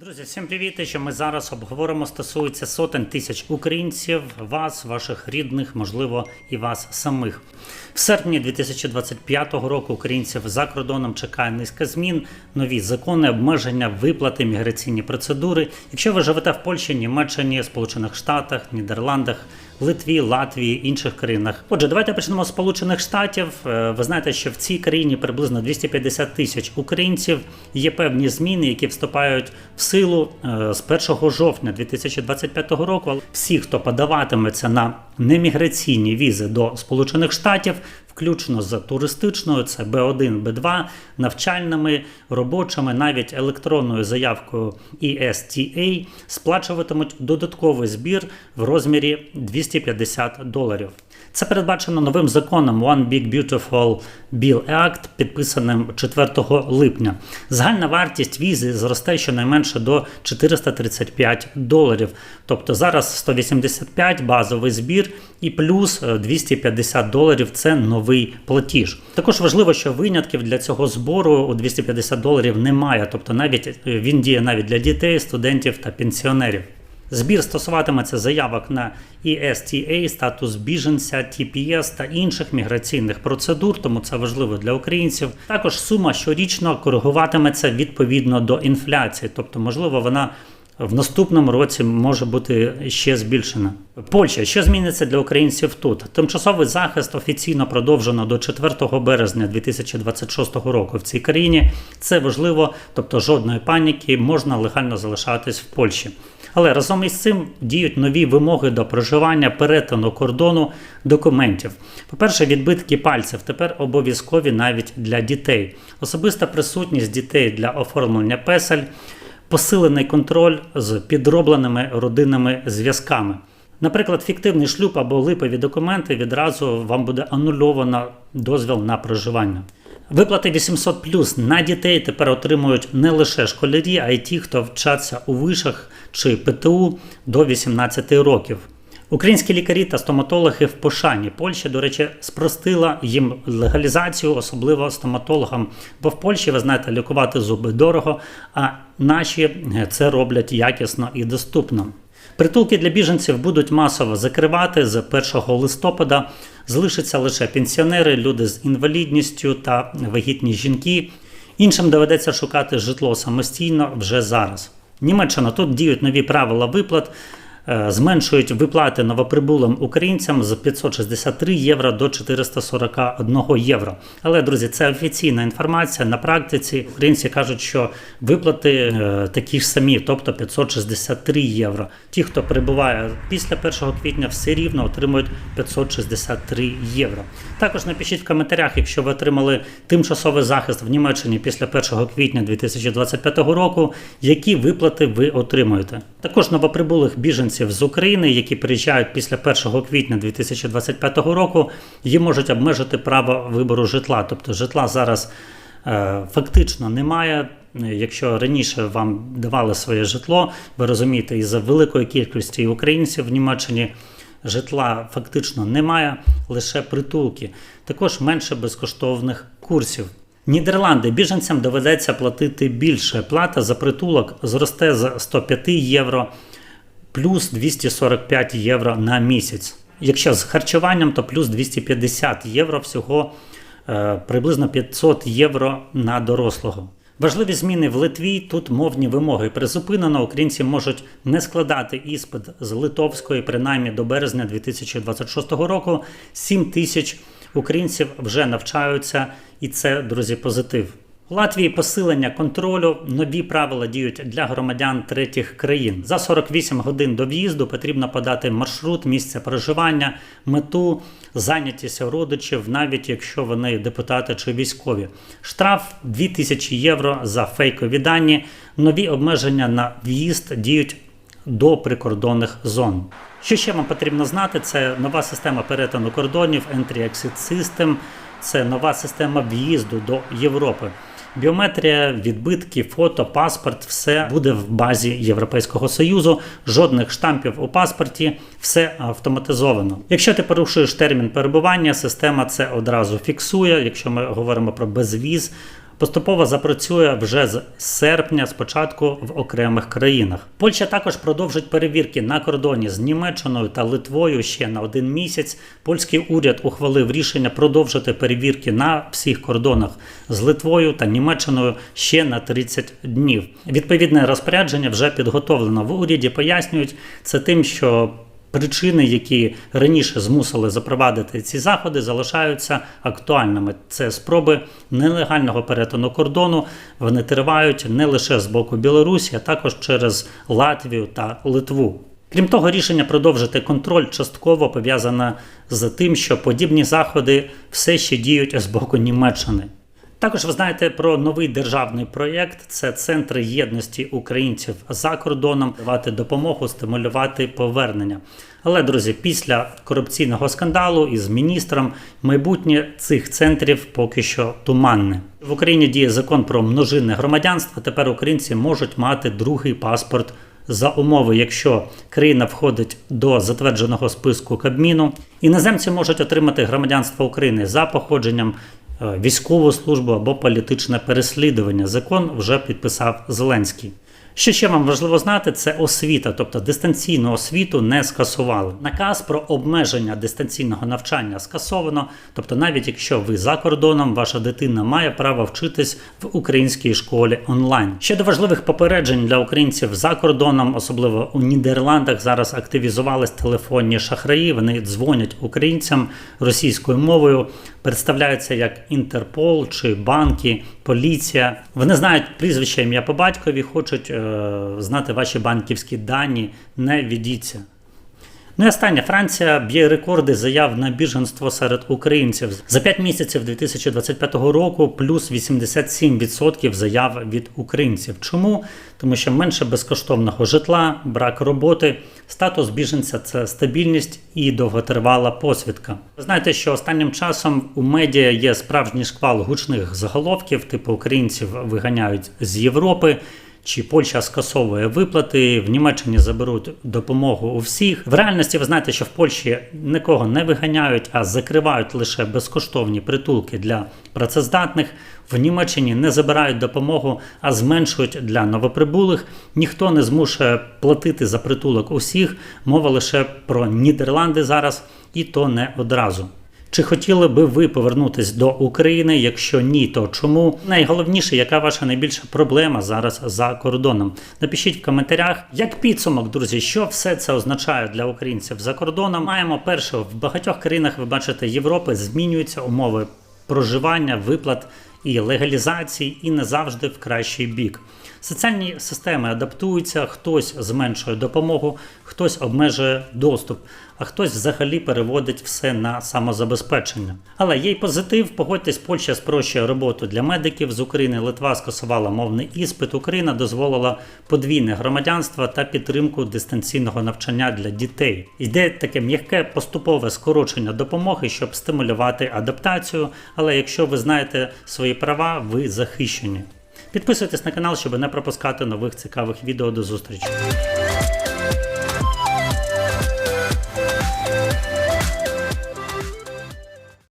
Друзі, всім привіт! Що ми зараз обговоримо стосується сотень тисяч українців, вас, ваших рідних, можливо, і вас самих. В серпні 2025 року українців за кордоном чекає низка змін, нові закони, обмеження, виплати, міграційні процедури. Якщо ви живете в Польщі, Німеччині, Сполучених Штатах, Нідерландах. Литві, Латвії, інших країнах. Отже, давайте почнемо з Сполучених Штатів. Е, Ви знаєте, що в цій країні приблизно 250 тисяч українців. Є певні зміни, які вступають в силу е, з 1 жовтня 2025 року. Всі, хто подаватиметься на неміграційні візи до Сполучених Штатів, включно з туристичною, це B1, B2, навчальними, робочими, навіть електронною заявкою ESTA, сплачуватимуть додатковий збір в розмірі 250 доларів. Це передбачено новим законом One Big Beautiful Bill Act, підписаним 4 липня. Загальна вартість візи зросте щонайменше до 435 доларів. Тобто зараз 185 базовий збір і плюс е, 250 доларів це новий платіж. Також важливо, що винятків для цього збору у 250 доларів немає. Тобто навіть е, він діє навіть для дітей, студентів та пенсіонерів. Збір стосуватиметься заявок на ESTA, статус біженця, TPS та інших міграційних процедур, тому це важливо для українців. Також сума щорічно коригуватиметься відповідно до інфляції, тобто, можливо, вона в наступному році може бути ще збільшена. Польща, що зміниться для українців тут? Тимчасовий захист офіційно продовжено до 4 березня 2026 року в цій країні. Це важливо, тобто жодної паніки, можна легально залишатись в Польщі. Але разом із цим діють нові вимоги до проживання перетину кордону документів. По-перше, відбитки пальців тепер обов'язкові навіть для дітей. Особиста присутність дітей для оформлення песель, посилений контроль з підробленими родинними зв'язками. Наприклад, фіктивний шлюб або липові документи відразу вам буде анульовано дозвіл на проживання. Виплати 800 на дітей тепер отримують не лише школярі, а й ті, хто вчаться у вишах чи ПТУ до 18 років. Українські лікарі та стоматологи в Пошані Польща, до речі, спростила їм легалізацію, особливо стоматологам. Бо в Польщі, ви знаєте, лікувати зуби дорого, а наші це роблять якісно і доступно. Притулки для біженців будуть масово закривати з 1 листопада. Залишаться лише пенсіонери, люди з інвалідністю та вагітні жінки. Іншим доведеться шукати житло самостійно вже зараз. Німеччина тут діють нові правила виплат. Е, Зменшують виплати новоприбулим українцям з 563 євро до 441 євро. Але друзі, це офіційна інформація. На практиці українці кажуть, що виплати е, такі ж самі, тобто 563 євро. Ті, хто прибуває після 1 квітня, все рівно отримують 563 євро. Також напишіть в коментарях, якщо ви отримали тимчасовий захист в Німеччині після 1 квітня 2025 року, які виплати ви отримуєте. Також новоприбулих біженців з України, які приїжджають після 1 квітня 2025 року, їм можуть обмежити право вибору житла. Тобто житла зараз е, фактично немає. Якщо раніше вам давали своє житло, ви розумієте, із-за великої кількості українців в Німеччині житла фактично немає, лише притулки. Також менше безкоштовних курсів. Нідерланди біженцям доведеться платити більше. Плата за притулок зросте з 105 євро плюс 245 євро на місяць. Якщо з харчуванням, то плюс 250 євро всього е, приблизно 500 євро на дорослого. Важливі зміни в Литві. Тут мовні вимоги призупинено. Українці можуть не складати іспит з литовської, принаймні до березня 2026 року. 7 тисяч українців вже навчаються, і це, друзі, позитив. У Латвії посилення контролю, нові правила діють для громадян третіх країн. За 48 годин до в'їзду потрібно подати маршрут, місце проживання, мету, зайнятість родичів, навіть якщо вони депутати чи військові. Штраф 2000 євро за фейкові дані. Нові обмеження на в'їзд діють до прикордонних зон. Що ще вам потрібно знати? Це нова система перетину кордонів, Entry-Exit System, це нова система в'їзду до Європи. Біометрія, відбитки, фото, паспорт все буде в базі Європейського Союзу. Жодних штампів у паспорті, все автоматизовано. Якщо ти порушуєш термін перебування, система це одразу фіксує. Якщо ми говоримо про безвіз, поступово запрацює вже з серпня, спочатку в окремих країнах. Польща також продовжить перевірки на кордоні з Німеччиною та Литвою ще на один місяць. Польський уряд ухвалив рішення продовжити перевірки на всіх кордонах з Литвою та Німеччиною ще на 30 днів. Відповідне розпорядження вже підготовлено в уряді. Пояснюють це тим, що Причини, які раніше змусили запровадити ці заходи, залишаються актуальними. Це спроби нелегального перетину кордону. Вони тривають не лише з боку Білорусі, а також через Латвію та Литву. Крім того, рішення продовжити контроль частково пов'язане з тим, що подібні заходи все ще діють з боку Німеччини. Також ви знаєте про новий державний проєкт: це центри єдності українців за кордоном, давати допомогу, стимулювати повернення. Але друзі, після корупційного скандалу із міністром майбутнє цих центрів поки що туманне. В Україні діє закон про множинне громадянство. Тепер українці можуть мати другий паспорт. За умови, якщо країна входить до затвердженого списку Кабміну, іноземці можуть отримати громадянство України за походженням військову службу або політичне переслідування. Закон вже підписав Зеленський. Що ще вам важливо знати, це освіта, тобто дистанційну освіту не скасували. Наказ про обмеження дистанційного навчання скасовано. Тобто, навіть якщо ви за кордоном, ваша дитина має право вчитись в українській школі онлайн. Щодо важливих попереджень для українців за кордоном, особливо у Нідерландах, зараз активізувались телефонні шахраї. Вони дзвонять українцям російською мовою, представляються як Інтерпол чи банки, поліція. Вони знають прізвище ім'я по батькові, хочуть е, знати ваші банківські дані. Не ведіться. Ну і останнє Франція б'є рекорди заяв на біженство серед українців за 5 місяців 2025 року, плюс 87% заяв від українців. Чому? Тому що менше безкоштовного житла, брак роботи, статус біженця це стабільність і довготривала посвідка. Ви знаєте, що останнім часом у медіа є справжній шквал гучних заголовків, типу українців виганяють з Європи чи Польща скасовує виплати, в Німеччині заберуть допомогу у всіх. В реальності ви знаєте, що в Польщі нікого не виганяють, а закривають лише безкоштовні притулки для працездатних. В Німеччині не забирають допомогу, а зменшують для новоприбулих. Ніхто не змушує платити за притулок усіх. Мова лише про Нідерланди зараз, і то не одразу. Чи хотіли би ви повернутись до України? Якщо ні, то чому? Найголовніше, яка ваша найбільша проблема зараз за кордоном? Напишіть в коментарях. Як підсумок, друзі, що все це означає для українців за кордоном? Маємо перше в багатьох країнах, ви бачите, Європи змінюються умови проживання, виплат і легалізації, і не завжди в кращий бік. Соціальні системи адаптуються, хтось зменшує допомогу, хтось обмежує доступ, а хтось взагалі переводить все на самозабезпечення. Але є й позитив. Погодьтесь, Польща спрощує роботу для медиків з України. Литва скасувала мовний іспит. Україна дозволила подвійне громадянство та підтримку дистанційного навчання для дітей. Йде таке м'яке поступове скорочення допомоги, щоб стимулювати адаптацію. Але якщо ви знаєте свої права, ви захищені. Підписуйтесь на канал, щоб не пропускати нових цікавих відео. До зустрічі.